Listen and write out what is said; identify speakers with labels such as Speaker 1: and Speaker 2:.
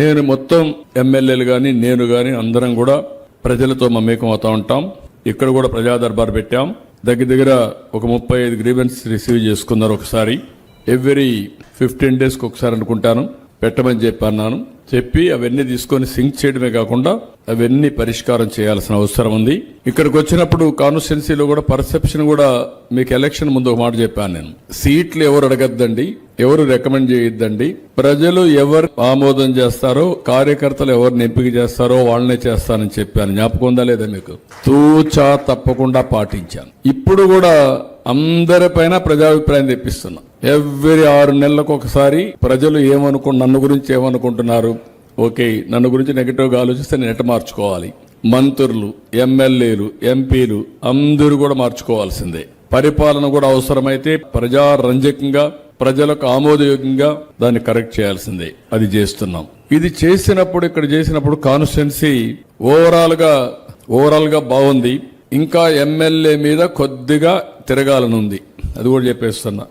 Speaker 1: నేను మొత్తం ఎమ్మెల్యేలు కానీ నేను కానీ అందరం కూడా ప్రజలతో మమేకం అవుతా ఉంటాం. ఇక్కడ కూడా ప్రజా దర్బార్ పెట్టాం. దగ్గర దగ్గర ఒక ముప్పై ఐదు గ్రీవెన్స్ రిసీవ్ చేసుకున్నారు ఒకసారి. ఎవ్రీ ఫిఫ్టీన్ డేస్కి ఒకసారి అనుకుంటాను. పెట్టమని చెప్పి అన్నాను. చెప్పి అవన్నీ తీసుకొని సింక్ చేయడమే కాకుండా అవన్నీ పరిష్కారం చేయాల్సిన అవసరం ఉంది. ఇక్కడికి వచ్చినప్పుడు కాన్స్టిట్యున్సీలో కూడా పర్సెప్షన్ కూడా మీకు ఎలక్షన్ ముందు ఒక మాట చెప్పాను నేను. సీట్లు ఎవరు అడగద్దండి? ఎవరు రికమెండ్ చేయొద్దండి? ప్రజలు ఎవరు ఆమోదం చేస్తారో కార్యకర్తలు ఎవరిని ఎంపిక చేస్తారో వాళ్ళనే చేస్తానని చెప్పాను. జ్ఞాపకం ఉందా లేదా మీకు? తూచా తప్పకుండా పాటించాను. ఇప్పుడు కూడా అందరిపైన ప్రజాభిప్రాయం తెప్పిస్తున్నా. ఎవ్రీ ఆరు నెలలకు ఒకసారి ప్రజలు ఏమనుకు నన్ను గురించి ఏమనుకుంటున్నారు? ఓకే నన్ను గురించి నెగిటివ్గా ఆలోచిస్తే నేను ఎట్ట మార్చుకోవాలి? మంత్రులు ఎమ్మెల్యేలు ఎంపీలు అందరూ కూడా మార్చుకోవాల్సిందే. పరిపాలన కూడా అవసరమైతే ప్రజారంజకంగా ప్రజలకు ఆమోదయోగ్యంగా దాన్ని కరెక్ట్ చేయాల్సిందే. అది చేస్తున్నాం. ఇది చేసినప్పుడు ఇక్కడ చేసినప్పుడు కాన్స్టిట్యున్సీ ఓవరాల్గా ఓవరాల్గా బాగుంది. ఇంకా ఎమ్మెల్యే మీద కొద్దిగా తిరగాలనుంది. అది కూడా చెప్పేస్తున్నా.